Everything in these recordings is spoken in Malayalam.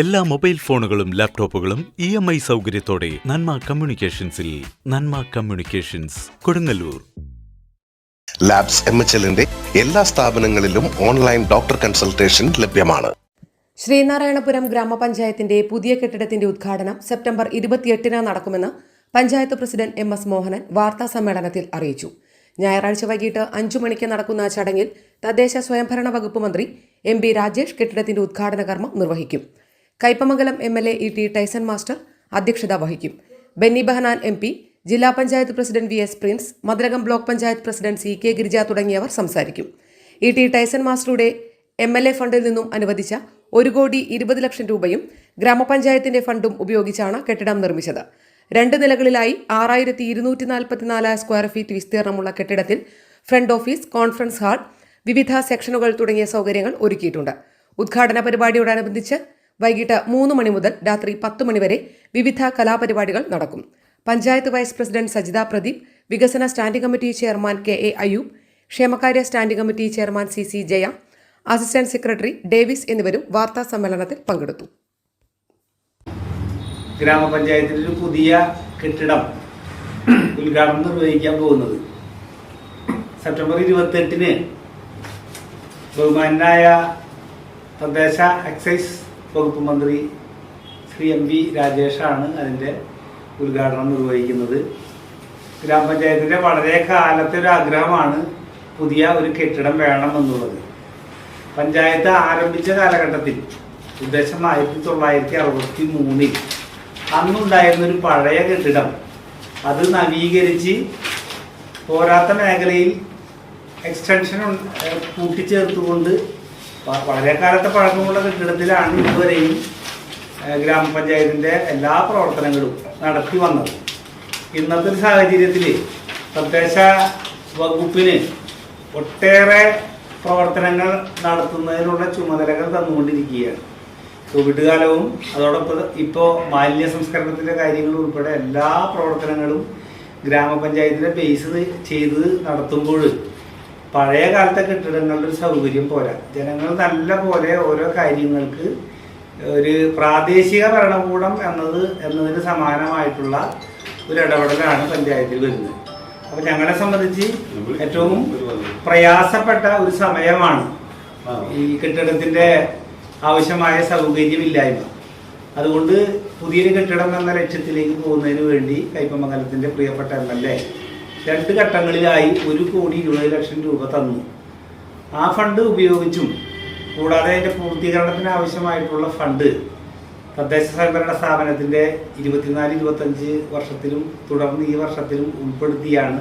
എല്ലാ മൊബൈൽ ഫോണുകളും ലാപ്ടോപ്പുകളും ഇ എം ഐ സൗകര്യത്തോടെ Nanma കമ്മ്യൂണിക്കേഷൻസിൽ Nanma communications Kodungallur. Labs M H എല്ലിന്റെ എല്ലാ സ്ഥാപനങ്ങളിലും ഓൺലൈൻ ഡോക്ടർ കൺസൾട്ടേഷൻ ലഭ്യമാണ്. ശ്രീനാരായണപുരം ഗ്രാമപഞ്ചായത്തിന്റെ പുതിയ കെട്ടിടത്തിന്റെ ഉദ്ഘാടനം സെപ്റ്റംബർ ഇരുപത്തിയെട്ടിന് നടക്കുമെന്ന് panchayat president M S Mohanan വാർത്താ സമ്മേളനത്തിൽ അറിയിച്ചു. ഞായറാഴ്ച വൈകിട്ട് അഞ്ചു മണിക്ക് നടക്കുന്ന ചടങ്ങിൽ തദ്ദേശ സ്വയംഭരണ വകുപ്പ് മന്ത്രി എം ബി രാജേഷ് കെട്ടിടത്തിന്റെ ഉദ്ഘാടന കർമ്മം നിർവഹിക്കും. Kaipamangalam M L A E T Tyson master അധ്യക്ഷത വഹിക്കും. ബെന്നി ബഹനാൻ എം പി ജില്ലാ panchayat president V S Prince Mathilakam block panchayat president C K Girija തുടങ്ങിയവർ സംസാരിക്കും. ഇ ടി ടൈസൺ മാസ്റ്ററുടെ എം എൽ എ ഫണ്ടിൽ നിന്നും അനുവദിച്ച ഒരു കോടി ഇരുപത് ലക്ഷം രൂപയും ഗ്രാമപഞ്ചായത്തിന്റെ ഫണ്ടും ഉപയോഗിച്ചാണ് കെട്ടിടം നിർമ്മിച്ചത്. രണ്ട് നിലകളിലായി ആറായിരത്തി ഇരുന്നൂറ്റി നാൽപ്പത്തിനാല് സ്ക്വയർ ഫീറ്റ് വിസ്തീർണമുള്ള കെട്ടിടത്തിൽ ഫ്രണ്ട് ഓഫീസ് കോൺഫറൻസ് ഹാൾ വിവിധ സെക്ഷനുകൾ തുടങ്ങിയ സൗകര്യങ്ങൾ ഒരുക്കിയിട്ടുണ്ട്. ഉദ്ഘാടന പരിപാടിയോടനുബന്ധിച്ച് വൈകിട്ട് മൂന്ന് മണി മുതൽ രാത്രി പത്ത് മണിവരെ വിവിധ കലാപരിപാടികൾ നടക്കും. പഞ്ചായത്ത് വൈസ് പ്രസിഡന്റ് സജിത പ്രദീപ് വികസന standing committee chairman K A Ayyub ക്ഷേമകാര്യ standing committee chairman C C Jaya assistant secretary Davis എന്നിവരും വാർത്താ സമ്മേളനത്തിൽ പങ്കെടുത്തു. ഗ്രാമപഞ്ചായത്തിൽ ഒരു പുതിയ കെട്ടിടം ഉദ്ഘാടനം നിർവഹിക്കാൻ പോകുന്നത്. സെപ്റ്റംബർ ഇരുപത്തെട്ടിന് ബഹുമാനായ തദ്ദേശ എക്സൈസ് വകുപ്പ് മന്ത്രി ശ്രീ എം വി രാജേഷാണ് അതിന്റെ ഉദ്ഘാടനം നിർവഹിക്കുന്നത്. ഗ്രാമപഞ്ചായത്തിന്റെ വളരെ കാലത്തെ ഒരു ആഗ്രഹമാണ് പുതിയ ഒരു കെട്ടിടം വേണമെന്നുള്ളത്. പഞ്ചായത്ത് ആരംഭിച്ച കാലഘട്ടത്തിൽ ഉദ്ദേശം ആയിരത്തി തൊള്ളായിരത്തി അറുപത്തി മൂന്നിൽ അന്നുണ്ടായിരുന്നൊരു പഴയ കെട്ടിടം അത് നവീകരിച്ച് പോരാത്ത മേഖലയിൽ എക്സ്റ്റൻഷൻ കൂട്ടിച്ചേർത്തുകൊണ്ട് വളരെ കാലത്തെ പഴക്കമുള്ള കെട്ടിടത്തിലാണ് ഇതുവരെയും ഗ്രാമപഞ്ചായത്തിന്റെ എല്ലാ പ്രവർത്തനങ്ങളും നടത്തി വന്നത്. ഇന്നത്തെ ഒരു സാഹചര്യത്തിൽ തദ്ദേശ വകുപ്പിന് ഒട്ടേറെ പ്രവർത്തനങ്ങൾ നടത്തുന്നതിനുള്ള ചുമതലകൾ തന്നുകൊണ്ടിരിക്കുകയാണ്. കോവിഡ് കാലവും അതോടൊപ്പം ഇപ്പോൾ മാലിന്യ സംസ്കരണത്തിന്റെ കാര്യങ്ങൾ ഉൾപ്പെടെ എല്ലാ പ്രവർത്തനങ്ങളും ഗ്രാമപഞ്ചായത്തിന്റെ ബേസ് ചെയ്ത് നടത്തുമ്പോൾ പഴയ കാലത്തെ കെട്ടിടങ്ങളുടെ ഒരു സൗകര്യം പോരാ. ജനങ്ങൾ നല്ല പോലെ ഓരോ കാര്യങ്ങൾക്ക് ഒരു പ്രാദേശിക ഭരണകൂടം എന്നത് എന്നതിന് സമാനമായിട്ടുള്ള ഒരു ഇടപെടലാണ് പഞ്ചായത്തിൽ വരുന്നത്. അപ്പൊ ഞങ്ങളെ സംബന്ധിച്ച് ഏറ്റവും പ്രയാസപ്പെട്ട ഒരു സമയമാണ് ഈ കെട്ടിടത്തിന്റെ ആവശ്യമായ സൗകര്യമില്ലായ്മ. അതുകൊണ്ട് പുതിയൊരു കെട്ടിടം എന്ന ലക്ഷ്യത്തിലേക്ക് പോകുന്നതിന് വേണ്ടി കൈപ്പമംഗലത്തിന്റെ പ്രിയപ്പെട്ട എം എൽ എ രണ്ട് ഘട്ടങ്ങളിലായി ഒരു കോടി ഇരുപത് ലക്ഷം രൂപ തന്നു. ആ ഫണ്ട് ഉപയോഗിച്ചും കൂടാതെ അതിന്റെ പൂർത്തീകരണത്തിന് ആവശ്യമായിട്ടുള്ള ഫണ്ട് തദ്ദേശ സ്വയംഭരണ സ്ഥാപനത്തിന്റെ ഇരുപത്തിനാല് ഇരുപത്തഞ്ച് വർഷത്തിലും തുടർന്ന് ഈ വർഷത്തിലും ഉൾപ്പെടുത്തിയാണ്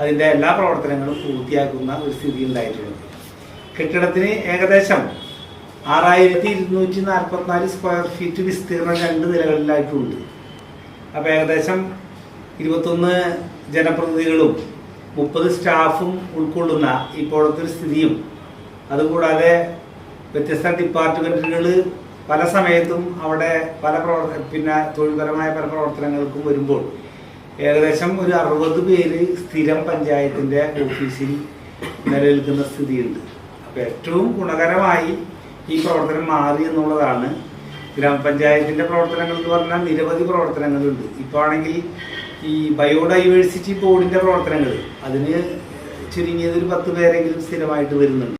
അതിന്റെ എല്ലാ പ്രവർത്തനങ്ങളും പൂർത്തിയാക്കുന്ന ഒരു സ്ഥിതി ഉണ്ടായിട്ടുള്ളത്. കെട്ടിടത്തിന് ഏകദേശം ആറായിരത്തി ഇരുന്നൂറ്റി നാൽപ്പത്തിനാല് സ്ക്വയർ ഫീറ്റ് വിസ്തീർണം രണ്ട് നിലകളിലായിട്ടുണ്ട്. അപ്പോൾ ഏകദേശം ഇരുപത്തൊന്ന് ജനപ്രതിനിധികളും മുപ്പത് സ്റ്റാഫും ഉൾക്കൊള്ളുന്ന ഇപ്പോഴത്തെ ഒരു സ്ഥിതിയും. അതുകൂടാതെ വ്യത്യസ്ത ഡിപ്പാർട്ട്മെന്റുകൾ പല സമയത്തും അവിടെ പല പ്രവർത്ത പിന്നെ തൊഴിൽപരമായ പല പ്രവർത്തനങ്ങൾക്കും വരുമ്പോൾ ഏകദേശം ഒരു അറുപത് പേര് സ്ഥിരം പഞ്ചായത്തിന്റെ ഓഫീസിൽ നിലനിൽക്കുന്ന സ്ഥിതിയുണ്ട്. അപ്പോൾ ഏറ്റവും ഗുണകരമായി ഈ പ്രവർത്തനം മാറി എന്നുള്ളതാണ് ഗ്രാമപഞ്ചായത്തിന്റെ പ്രവർത്തനങ്ങൾ എന്ന് പറഞ്ഞാൽ നിരവധി പ്രവർത്തനങ്ങളുണ്ട്. ഇപ്പോൾ ആണെങ്കിൽ ഈ ബയോഡൈവേഴ്സിറ്റി ബോർഡിന്റെ പ്രവർത്തനങ്ങൾ അതിന് ചുരുങ്ങിയത് ഒരു പത്ത് പേരെങ്കിലും സ്ഥിരമായിട്ട് വരുന്നുണ്ട്.